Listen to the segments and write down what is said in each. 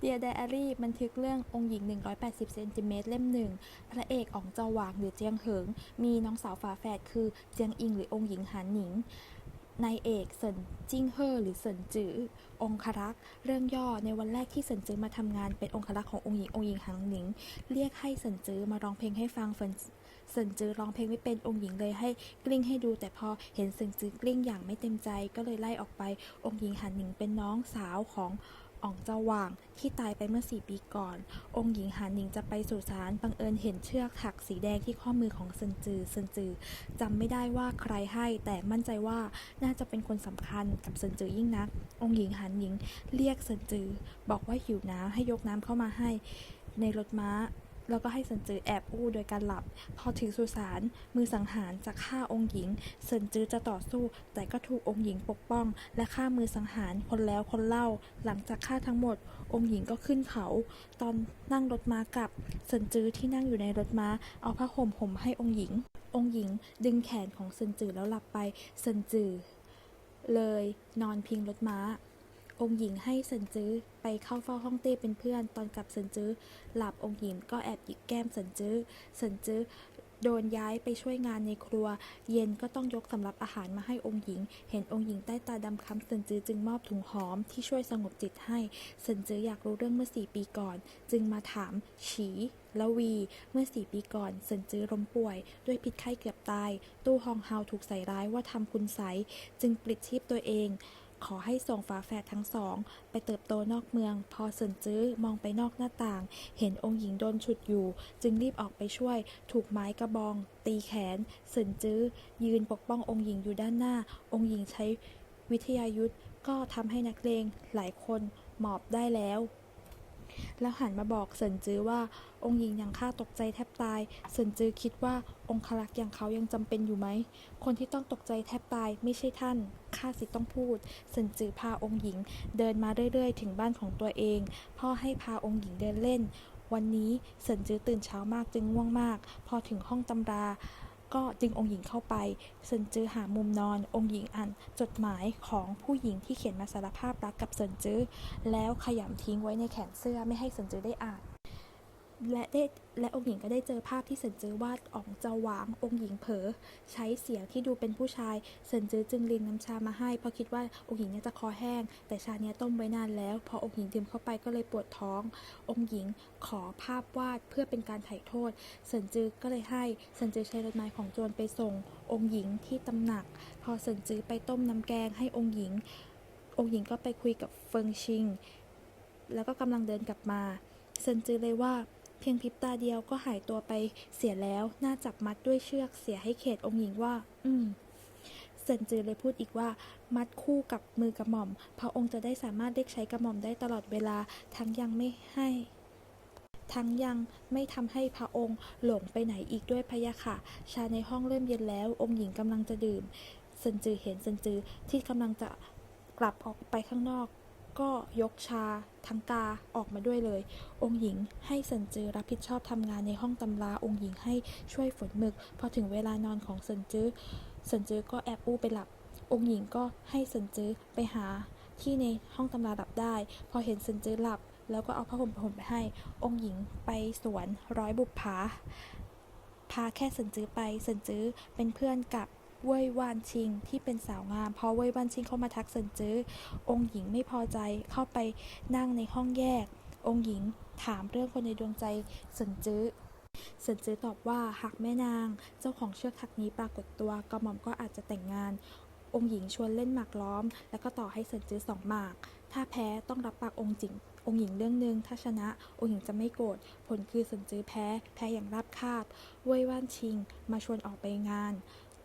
เดีย i ดอารี่บันทึกเรื่ององค์หญิง 180 เซนติเมตรเล่มหนึ่ง พระเอกอ๋องจาหวางหรือเจียงเหิง มีน้องสาวฝาแฝดคือเจียงอิงหรือองค์หญิงหานหนิง นายเอกเซินจิ้งเฮ่อหรือเซินจือ องครักษ์ เรื่องย่อในวันแรกที่เซินจือมาทำงานเป็นองครักษ์ขององค์หญิงองค์หญิงหางหนิง เรียกให้เซินจือมาร้องเพลงให้ฟังเฟินเซินจือร้องเพลงไม่เป็นองค์หญิงเลยให้กลิ้งให้ดู แต่พอเห็นเซินจือกลิ้งอย่างไม่เต็มใจก็เลยไล่ออกไปองค์หญิงหานหนิงเป็นน้องสาวของ อองเจาหว่างที่ตายไปเมื่อสี่ปีก่อน องค์หญิงหานหญิงจะไปสู่ศาลบังเอิญเห็นเชือกถักสีแดงที่ข้อมือของเซินจือเซินจือจำไม่ได้ว่าใครให้ แต่มั่นใจว่าน่าจะเป็นคนสำคัญกับเซินจือยิ่งนัก องค์หญิงหานหญิงเรียกเซินจือ บอกว่าหิวน้ำให้ยกน้ำเข้ามาให้ ในรถม้า แล้วก็ให้เซินจือแอบอู้โดยการหลับ พอถึงสุสานมือสังหารจะฆ่าองค์หญิงเซินจือจะต่อสู้ แต่ก็ถูกองค์หญิงปกป้อง และฆ่ามือสังหารคนแล้วคนเล่า หลังจากฆ่าทั้งหมด องค์หญิงก็ขึ้นเขา ตอนนั่งรถม้ากลับเซินจือที่นั่งอยู่ในรถม้า เอาผ้าห่มห่มให้องค์หญิง องค์หญิงดึงแขนของเซินจือแล้วหลับไปเซินจือเลยนอนพิงรถม้า องค์หญิงให้เซินจื้อไปเข้าเฝ้าห้องเต้เป็นเพื่อน ตอนกลับเซินจื้อหลับองค์หญิงก็แอบหยิกแก้มเซินจื้อเซินจื้อโดนย้ายไปช่วยงานในครัว เย็นก็ต้องยกสำรับอาหารมาให้องค์หญิง เห็นองค์หญิงใต้ตาดำคล้ำเซินจื้อจึงมอบถุงหอมที่ช่วยสงบจิตให้เซินจื้ออยากรู้เรื่องเมื่อสี่ปีก่อน จึงมาถามฉีและวี เมื่อสี่ปีก่อนเซินจื้อล้มป่วย ด้วยพิษไข้เกือบตาย ตู้ฮองเฮาถูกใส่ร้ายว่าทำคุณไสจึงปลิดชีพตัวเอง ขอให้ส่งฝาแฝดทั้งสอง ไปเติบโตนอกเมือง พอเซินจื้อมองไปนอกหน้าต่าง เห็นองค์หญิงโดนฉุดอยู่ จึงรีบออกไปช่วย ถูกไม้กระบอง ตีแขนเซินจื้อ ยืนปกป้ององค์หญิงอยู่ด้านหน้า องค์หญิงใช้วิทยายุทธก็ทำให้นักเลงหลายคนหมอบได้แล้ว แล้วหันมาบอกเซินจื้อว่าองค์หญิงอย่างข้าตกใจแทบตายเซินจื้อคิดว่าองครักษ์อย่างเขายังจำเป็นอยู่ไหม คนที่ต้องตกใจแทบตายไม่ใช่ท่าน ข้าสิต้องพูดเซินจือพาองค์หญิงเดินมาเรื่อยๆ ถึงบ้านของตัวเอง พ่อให้พาองค์หญิงเดินเล่น วันนี้เซินจือตื่นเช้ามากจึงง่วงมาก พอถึงห้องตำรา ก็จึงองค์หญิงเข้าไปเซินจือหามุมนอน องค์หญิงอ่านจดหมายของผู้หญิงที่เขียนมาสารภาพรักกับเซินจือแล้วขยำทิ้งไว้ในแขนเสื้อไม่ให้เซินจือได้อ่าน และได้และองค์หญิงก็ได้เจอภาพที่เซินจื้อวาดอ๋องเจาหวางองค์หญิงเผลอใช้เสียงที่ดูเป็นผู้ชายเซินจื้อจึงรินน้ำชามาให้เพราะคิดว่าองค์หญิงน่าจะคอแห้ง แต่ชาเนี้ยต้มไว้นานแล้ว พอองค์หญิงดื่มเข้าไปก็เลยปวดท้อง องค์หญิงขอภาพวาดเพื่อเป็นการไถ่โทษเซินจื้อก็เลยให้เซินจื้อใช้รถไม้ของโจรไปส่ง องค์หญิงที่ตำหนัก พอเซินจื้อไปต้มน้ำแกงให้องค์หญิง องค์หญิงก็ไปคุยกับเฟิงชิง แล้วก็กำลังเดินกลับมาเซินจื้อเลยว่า เพียงพริบตาเดียวก็หายตัวไปเสียแล้ว น่าจับมัดด้วยเชือกเสียให้เขตองค์หญิงว่า อืมเซินจือเลยพูดอีกว่า มัดคู่กับมือกระหม่อม พระองค์จะได้สามารถเรียกใช้กระหม่อมได้ตลอดเวลา ทั้งยังไม่ให้ ทั้งยังไม่ทำให้พระองค์หลงไปไหนอีกด้วยพะยะค่ะ ชาในห้องเริ่มเย็นแล้ว องค์หญิงกำลังจะดื่มเซินจือเห็นเซินจือที่กำลังจะกลับออกไปข้างนอก ก็ยกชาทั้งกาออกมาด้วยเลย องค์หญิงให้เซินจือรับผิดชอบทำงานในห้องตำรา องค์หญิงให้ช่วยฝนหมึก พอถึงเวลานอนของเซินจือเซินจือก็แอบอู้ไปหลับ องค์หญิงก็ให้เซินจือไปหาที่ในห้องตำราหลับได้ พอเห็นเซินจือหลับ แล้วก็เอาผ้าห่มห่มไปให้ องค์หญิงไปสวนร้อยบุปผา พาแค่เซินจือไปเซินจือเป็นเพื่อนกับ เว่ยวานชิงที่เป็นสาวงามพอเว่ยวานชิงเข้ามาทักเซินจื้อองค์หญิงไม่พอใจเข้าไปนั่งในห้องแยก องค์หญิงถามเรื่องคนในดวงใจเซินจื้อเซินจื้อตอบว่าหากแม่นางเจ้าของเชือกถักนี้ปรากฏตัวกระหม่อมก็อาจจะแต่งงาน องค์หญิงชวนเล่นหมากล้อม แล้วก็ต่อให้เซินจื้อสองหมาก ถ้าแพ้ต้องรับปากองค์จริงองค์หญิงเรื่องหนึ่งถ้าชนะ องค์หญิงจะไม่โกรธ ผลคือเซินจื้อแพ้ แพ้อย่างราบคาบเว่ยว่านชิง มาชวนออกไปงาน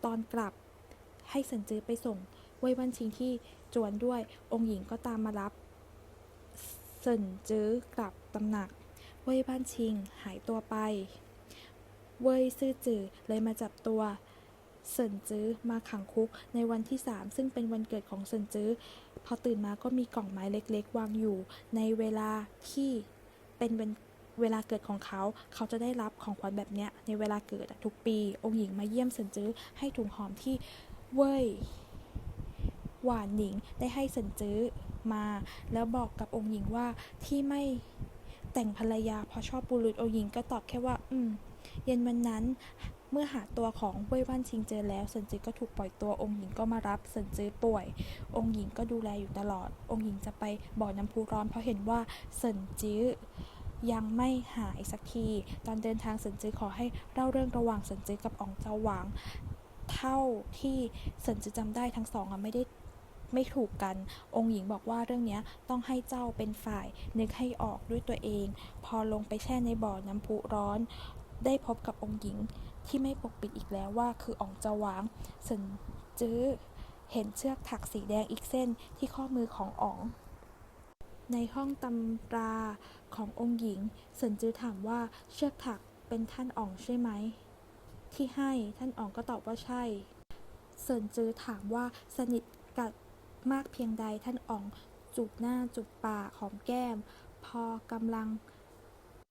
ตอนกลับ ให้เซินจื้อไปส่งเว่ยว่านชิงที่จวนด้วยองค์หญิงก็ตามมารับเซินจื้อกลับตำหนัก เว่ยบ้านชิงหายตัวไป เว่ยซื่อจือเลยมาจับตัวเซินจื้อมาขังคุกในวันที่ 3 ซึ่งเป็นวันเกิดของเซินจื้อพอตื่นมาก็มีกล่องไม้เล็กๆ วางอยู่ ในเวลาที่เป็นวัน เวลาเกิดของเขา เขาจะได้รับของขวัญแบบเนี้ยในเวลาเกิดทุกปี องค์หญิงมาเยี่ยมเซินจื้อให้ถุงหอมที่เว่ยหวานหนิงได้ให้เซินจื้อมา แล้วบอกกับองค์หญิงว่าที่ไม่แต่งภรรยาเพราะชอบบุรุษองค์หญิงก็ตอบแค่ว่า อืม เย็นวันนั้นเมื่อหาตัวของเว่ยวันชิงเจอแล้วเซินจือก็ถูกปล่อยตัวองค์หญิงก็มารับเซินจือป่วย องค์หญิงก็ดูแลอยู่ตลอด องค์หญิงจะไปบ่อน้ำพุร้อนเพราะเห็นว่าเซินจื้อ ยังไม่หายสักที ตอนเดินทางเซินจือขอให้เล่าเรื่องระหว่างเซินจือกับอองเจาหวางเท่าที่เซินจือจำได้ทั้งสองอไม่ได้ไม่ถูกกัน องค์หญิงบอกว่าเรื่องนี้ต้องให้เจ้าเป็นฝ่าย นึกให้ออกด้วยตัวเอง พอลงไปแช่ในบ่อน้ำพุร้อน ได้พบกับองค์หญิงที่ไม่ปกปิดอีกแล้วว่าคืออองเจาหวางเซินจื้อเห็นเชือกถักสีแดงอีกเส้นที่ข้อมือของอ๋อง ในห้องตำราขององค์หญิงเซินจือถามว่าเชือกถักเป็นท่านอ๋องใช่ไหม ที่ให้ท่านอ๋องก็ตอบว่าใช่เซินจือถามว่าสนิทกับมากเพียงใดท่านอ๋องจูบหน้าจูบปากหอมแก้ม พอกำลัง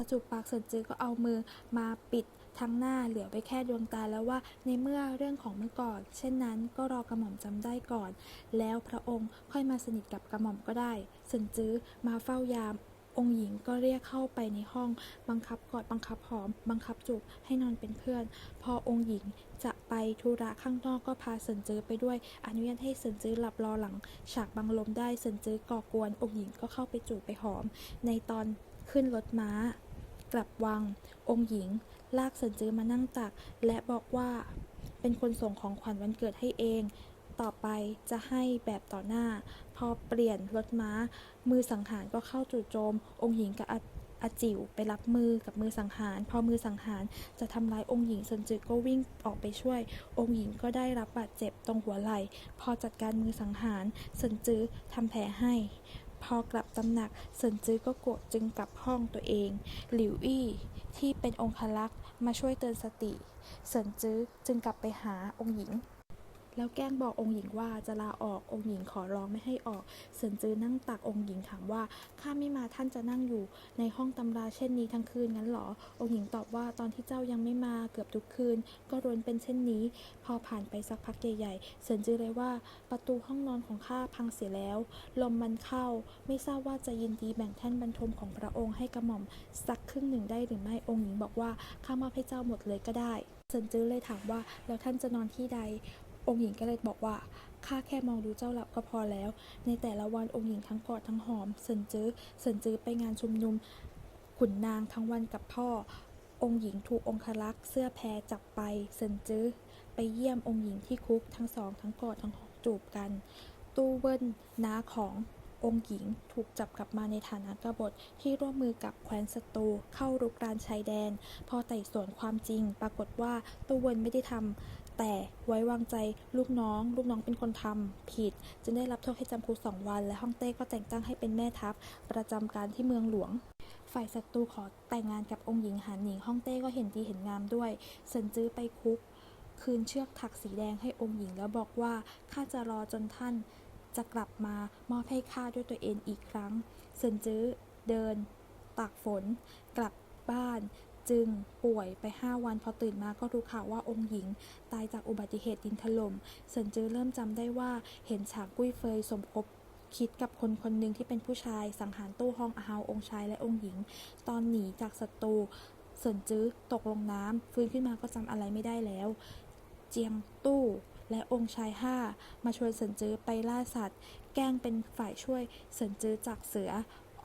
จูบปากเซินจือก็เอามือมาปิด ทั้งหน้าเหลือไว้แค่ดวงตาแล้วว่า ในเมื่อเรื่องของเมื่อก่อน เช่นนั้นก็รอกระหม่อมจำได้ก่อน แล้วพระองค์ค่อยมาสนิทกับกระหม่อมก็ได้เซินจื้อมาเฝ้ายาม องค์หญิงก็เรียกเข้าไปในห้อง บังคับกอดบังคับหอม บังคับจูบให้นอนเป็นเพื่อน พอองค์หญิงจะไปธุระข้างนอกก็พาเซินจื้อไปด้วย อนุญาตให้เซินจื้อหลับรอหลัง ฉากบังลมได้เซินจื้อก่อกวนองค์หญิงก็เข้าไปจูบไปหอม ในตอนขึ้นรถม้า กลับวัง องค์หญิง ลากเซินจื้อมานั่งตัก และบอกว่า เป็นคนส่งของขวัญวันเกิดให้เอง ต่อไปจะให้แบบต่อหน้า พอเปลี่ยนรถม้า มือสังหารก็เข้าจู่โจม องค์หญิงกับอาจิ๋วไปรับมือกับมือสังหาร พอมือสังหารจะทำร้ายองค์หญิงเซินจือก็วิ่งออกไปช่วย องค์หญิงก็ได้รับบาดเจ็บตรงหัวไหล่ พอจัดการมือสังหารเซินจือทำแผลให้ พอกลับตำหนักเซินจื้อก็โกรธจึงกลับห้องตัวเอง หลิวอี้ที่เป็นองคลักษ์มาช่วยเตือนสติ เซินจื้อจึงกลับไปหาองค์หญิง แล้วแกล้งบอกองค์หญิงว่าจะลาออกองค์หญิงขอร้องไม่ให้ออกเซินจือนั่งตักองค์หญิงถามว่าข้าไม่มาท่านจะนั่งอยู่ ในห้องตำราเช่นนี้ทั้งคืนงั้นหรอ องค์หญิงตอบว่าตอนที่เจ้ายังไม่มาเกือบทุกคืน ก็รวนเป็นเช่นนี้ พอผ่านไปสักพักใหญ่ๆเซินจื้อเลยว่าประตูห้องนอนของข้าพังเสียแล้ว ลมมันเข้า ไม่ทราบว่าจะยินดีแบ่งแท่นบรรทมของพระองค์ให้กระหม่อมสักครึ่งหนึ่งได้หรือไม่องค์หญิงบอกว่าข้ามอบให้เจ้าหมดเลยก็ได้เซินจื้อเลยถามว่าแล้วท่านจะนอนที่ใด องค์หญิงก็เลยบอกว่าข้าแค่มองดูเจ้าหลับก็พอแล้ว ในแต่ละวันองค์หญิงทั้งกอดทั้งหอมเซินจื้อเซินจื้อไปงานชุมนุมขุนนางทั้งวันกับพ่อ องค์หญิงถูกองครักษ์เสื้อแพรจับไปเซินจื้อไปเยี่ยมองค์หญิงที่คุกทั้งสองทั้งกอดทั้งหอมจูบกัน ตู้เวินน้าขององค์หญิงถูกจับกลับมาในฐานะกบฏที่ร่วมมือกับแคว้นศัตรูเข้ารุกรานชายแดน พอไต่สวนความจริง ปรากฏว่าตู้เวินไม่ได้ทำ แต่ไว้วางใจลูกน้อง ลูกน้องเป็นคนทำผิด จึงได้รับโทษให้จำคุกสองวัน และฮ่องเต้ก็แต่งตั้งให้เป็นแม่ทัพ ประจำการที่เมืองหลวง ฝ่ายศัตรูขอแต่งงานกับองค์หญิงหานหนิงฮ่องเต้ก็เห็นดีเห็นงามด้วยเซินจื้อไปคุก คืนเชือกถักสีแดงให้องค์หญิงแล้วบอกว่าข้าจะรอจนท่านจะกลับมามอบให้ข้าด้วยตัวเองอีกครั้งเซินจื้อเดินตากฝน กลับบ้าน จึงป่วยไป 5 วันพอตื่นมาก็รู้ข่าวว่าองค์หญิง ตายจากอุบัติเหตุดินถล่มเซินจื้อเริ่มจำได้ว่าเห็นฉากกุ้ยเฟยสมคบคิดกับคนคนหนึ่งที่เป็นผู้ชายสังหารตู้ห้องอาเฮาองค์ชายและองค์หญิง ตอนหนีจากศัตรูเซินจื้อตกลงน้ำฟื้นขึ้นมาก็จำอะไรไม่ได้แล้ว เจียงตู้และองค์ชายห้ามาชวนเซินจื้อไปล่าสัตว์ แกล้งเป็นฝ่ายช่วยเซินจื้อจากเสือ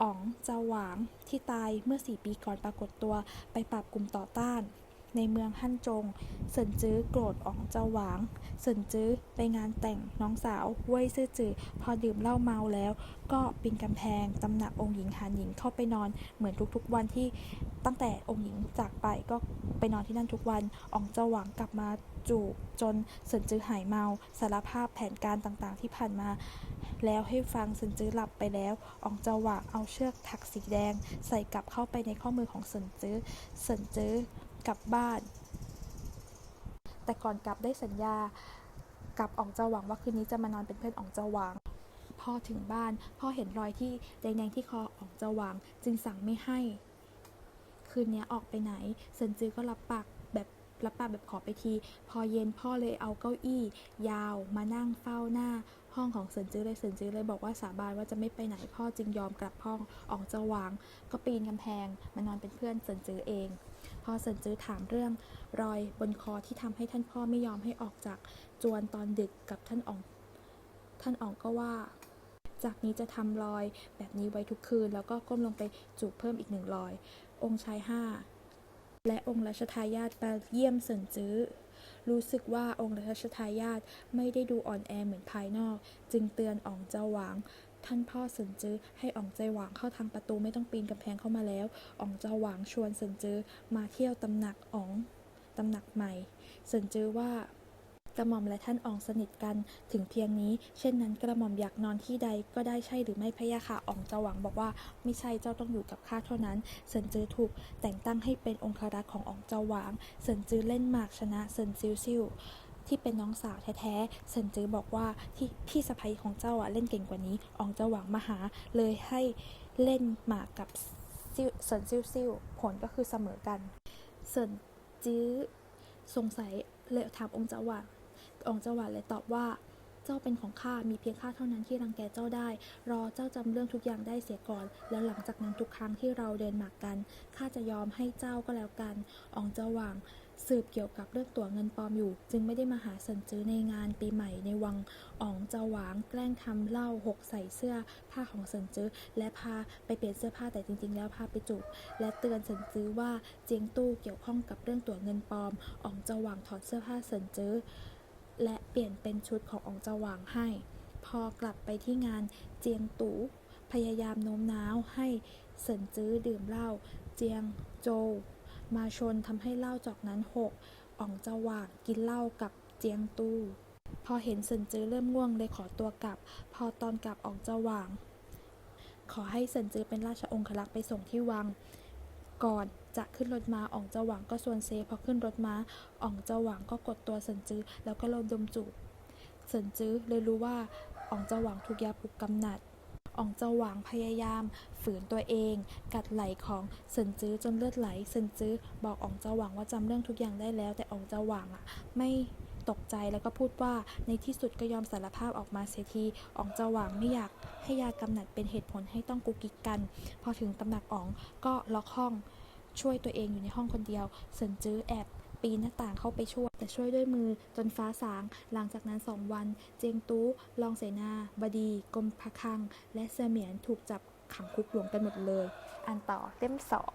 อ๋องเจาหวางที่ตายเมื่อสี่ปีก่อนปรากฏตัวไปปราบกลุ่มต่อต้าน ในเมืองฮั่นจง เซินจื้อโกรธอ๋องเจาหวาง เซินจื้อไปงานแต่งน้องสาวเว่ยซื่อจือพอดื่มเหล้าเมาแล้ว ก็ปีนกำแพงตำหนักองค์หญิงหานหญิงเข้าไปนอนเหมือนทุกๆวันที่ตั้งแต่องค์หญิงจากไปก็ไปนอนที่นั่นทุกวันอ๋องเจาหวางกลับมาจูบจนเซินจื้อหายเมาสารภาพแผนการต่างๆ ที่ผ่านมา แล้วให้ฟังเซินจื้อหลับไปแล้วอองเจาหวางเอาเชือกถักสีแดง ใส่กลับเข้าไปในข้อมือของเซินจื้อเซินจื้อ กลับบ้าน แต่ก่อนกลับได้สัญญากับอองเจาหวางว่าคืนนี้จะมานอนเป็นเพื่อนอองเจาหวางพอถึงบ้านพ่อเห็นรอยที่แดงๆที่คออองเจาหวางจึงสั่งไม่ให้ คืนนี้ออกไปไหนเซินจือก็รับปากแบบรับปากแบบขอไปที พอเย็นพ่อเลยเอาเก้าอี้ ยาวมานั่งเฝ้าหน้า ห้องของเซินจือเลยเซินจือเลยบอกว่าสาบานว่าจะไม่ไปไหนพ่อจึงยอมกลับห้องอองเจหวางก็ปีนกำแพงมานอนเป็นเพื่อนเซินจือเอง พอเซินจื้อถามเรื่องรอยบนคอที่ทำให้ท่านพ่อไม่ยอมให้ออกจากจวนตอนดึกกับท่านออง ท่านอองก็ว่า จากนี้จะทำรอยแบบนี้ไว้ทุกคืน แล้วก็ก้มลงไปจูบเพิ่มอีกหนึ่งรอย องค์ชายห้าและองค์รัชทายาทมาเยี่ยมเสินจื้อรู้สึกว่าองค์รัชทายาทไม่ได้ดูอ่อนแอเหมือนภายนอก จึงเตือนอ๋องเจ้าหวาง ท่านพ่อเสินจื้อให้อ๋องใจหวางเข้าทางประตูไม่ต้องปีนกำแพงเข้ามาแล้วอ๋องเจ้าหวางชวนเสินจื้อมาเที่ยวตำหนักอ๋องตำหนักใหม่เสินจื้อว่ากระหม่อมและท่านอ๋องสนิทกันถึงเพียงนี้ เช่นนั้นกระหม่อมอยากนอนที่ใดก็ได้ใช่หรือไม่พะยะค่ะอ๋องจ้าหวังบอกว่าไม่ใช่เจ้าต้องอยู่กับข้าเท่านั้นเซินจือถูกแต่งตั้งให้เป็นองครักษ์ของอ๋องเจ้าหวางเซินจือเล่นหมากชนะเซินซิวซิว ที่เป็นน้องสาวแท้ๆเซินจื้อบอกว่าที่พี่สะใภ้ของเจ้าอะเล่นเก่งกว่านี้อองเจ้าหวังมาหาเลยให้เล่นหมากกับซิวเซินซิ่วซิวผลก็คือเสมอกันเซินจื้อสงสัยเลยถามองค์เจ้าหวางองค์เจ้าหวางเลยตอบว่า จ้าเป็นของข้ามีเพียงข้าเท่านั้นที่รังแกเจ้าได้ รอเจ้าจำเรื่องทุกอย่างได้เสียก่อน แล้วหลังจากนั้นทุกครั้งที่เราเดินหมากกันข้าจะยอมให้เจ้าก็แล้วกันองเจ้าหวาง สืบเกี่ยวกับเรื่องตั๋วเงินปลอมอยู่ จึงไม่ได้มาหาเซินจื้อในงานปีใหม่ในวังอองเจ้าหวางแกล้งทำเหล้าหกใส่เสื้อผ้าของเซินจื้อและพาไปเปลี่ยนเสื้อผ้าแต่จริง ๆ แล้วพาไปจูบและเตือนเซินจื้อว่าเจียงตู้เกี่ยวข้องกับเรื่องตั๋วเงินปลอมอองเจ้าหวางถอดเสื้อผ้าเซินจื้อ และเปลี่ยนเป็นชุดของอองเจาหวางให้ พอกลับไปที่งานเจียงตูพยายามโน้มน้าวให้เสินจื้อดื่มเหล้าเจียงโจวมาชนทำให้เหล้าจอกนั้นหกอองเจาหวางกินเหล้ากับเจียงตูพอเห็นเสินจื้อเริ่มง่วงเลยขอตัวกลับ พอตอนกลับอองเจาหวาง ขอให้เสินจื้อเป็นราชองครักษ์ไปส่งที่วัง ก่อน จะขึ้นรถมาอ่องจาหวังก็ชวนเซพอขึ้นรถมาอ่องจาหวังก็กดตัวเซินจื้อแล้วก็ลมดมจูบเซินจื้อเลยรู้ว่าอ่องจาหวังถูกยาปลุกกำหนัดอ่องจาหวังพยายาม ฝืนตัวเอง กัดไหลของเซินจื้อจนเลือดไหลเซินจื้อบอกอ่องจาหวังว่าจำเรื่องทุกอย่างได้แล้ว แต่อ่องจาหวังอะ ไม่ตกใจแล้วก็พูดว่าในที่สุดก็ยอมสารภาพออกมาเสียทีอ่องจาหวังไม่อยากให้ยากำหนัดเป็นเหตุผลให้ต้องกุกิกกัน พอถึงตำหนักอองก็ล็อกห้อง ช่วยตัวเองอยู่ในห้องคนเดียวเซินจื้อแอบปีนหน้าต่างเข้าไปช่วย แต่ช่วยด้วยมือจนฟ้าสาง หลังจากนั้นสองวัน เจียงตู้รองเสนา บดีกรมพะคัง และเสมียนถูกจับขังคุกหลวงกันหมดเลย อันต่อเล่มสอง